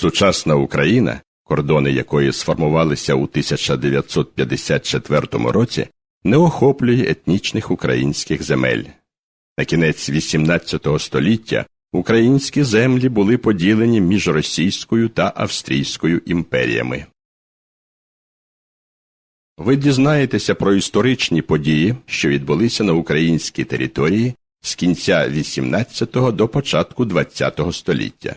Сучасна Україна, кордони якої сформувалися у 1954 році, не охоплює етнічних українських земель. На кінець XVIII століття українські землі були поділені між Російською та Австрійською імперіями. Ви дізнаєтеся про історичні події, що відбулися на українській території з кінця XVIII до початку ХХ століття.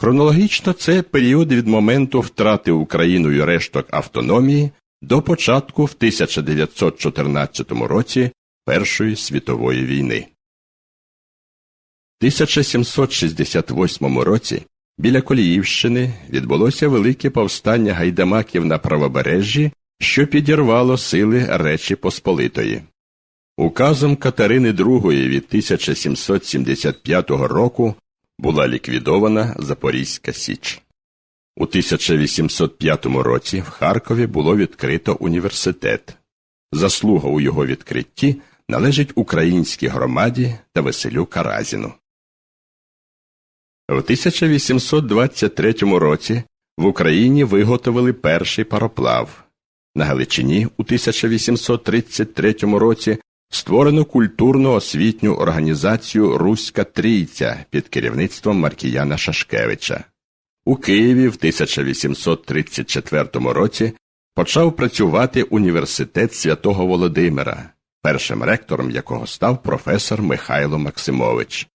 Хронологічно це період від моменту втрати Україною решток автономії до початку в 1914 році Першої світової війни. В 1768 році біля Коліївщини відбулося велике повстання гайдамаків на правобережжі, що підірвало сили Речі Посполитої. Указом Катерини II від 1775 року була ліквідована Запорізька Січ. У 1805 році в Харкові було відкрито університет. Заслуга у його відкритті належить українській громаді та Василю Каразіну. В 1823 році в Україні виготовили перший пароплав. На Галичині у 1833 році створено культурно освітню організацію Руська Трійця під керівництвом Маркіяна Шашкевича. У Києві в 1834 році почав працювати університет святого Володимира, першим ректором якого став професор Михайло Максимович.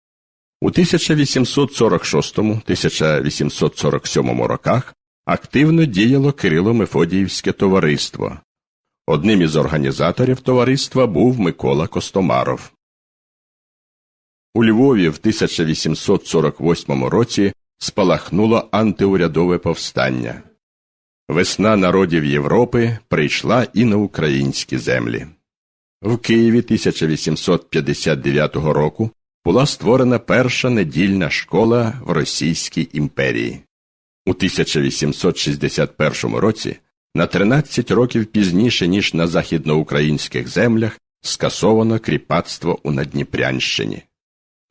У 1846-1847 роках активно діяло Кирило-Мефодіївське товариство. Одним із організаторів товариства був Микола Костомаров. У Львові в 1848 році спалахнуло антиурядове повстання. Весна народів Європи прийшла і на українські землі. В Києві 1859 року була створена перша недільна школа в Російській імперії. У 1861 році, на 13 років пізніше, ніж на західноукраїнських землях, скасовано кріпацтво у Надніпрянщині.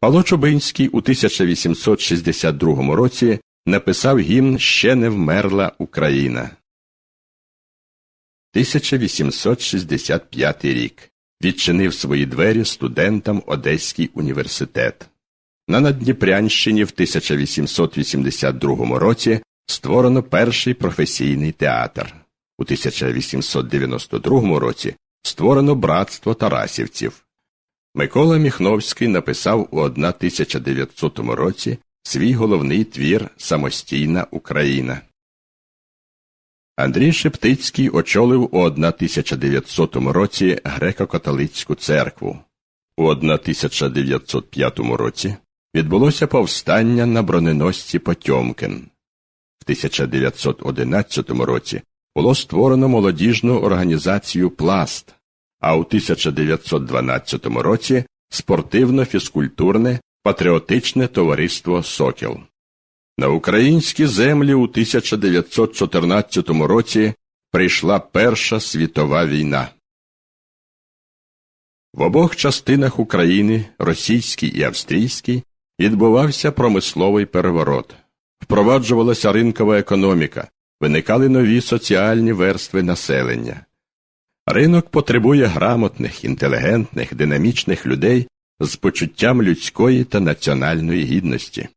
Павло Чубинський у 1862 році написав гімн Ще не вмерла Україна. 1865 рік відчинив свої двері студентам Одеський університет. На Надніпрянщині в 1882 році створено перший професійний театр. У 1892 році створено братство Тарасівців. Микола Міхновський написав у 1900 році свій головний твір Самостійна Україна. Андрій Шептицький очолив у 1900 році греко-католицьку церкву. У 1905 році відбулося повстання на броненосці Потьомкин. В 1911 році було створено молодіжну організацію Пласт, а у 1912 році спортивно-фізкультурне патріотичне товариство Сокіл. На українські землі у 1914 році прийшла Перша світова війна. В обох частинах України, російській і австрійській, відбувався промисловий переворот, впроваджувалася ринкова економіка, виникали нові соціальні верстви населення. Ринок потребує грамотних, інтелігентних, динамічних людей з почуттям людської та національної гідності.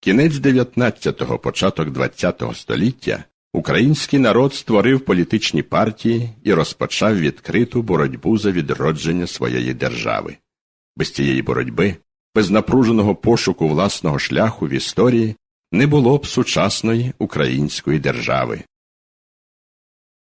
Кінець 19-го, початок 20-го століття український народ створив політичні партії і розпочав відкриту боротьбу за відродження своєї держави. Без цієї боротьби, без напруженого пошуку власного шляху в історії не було б сучасної української держави.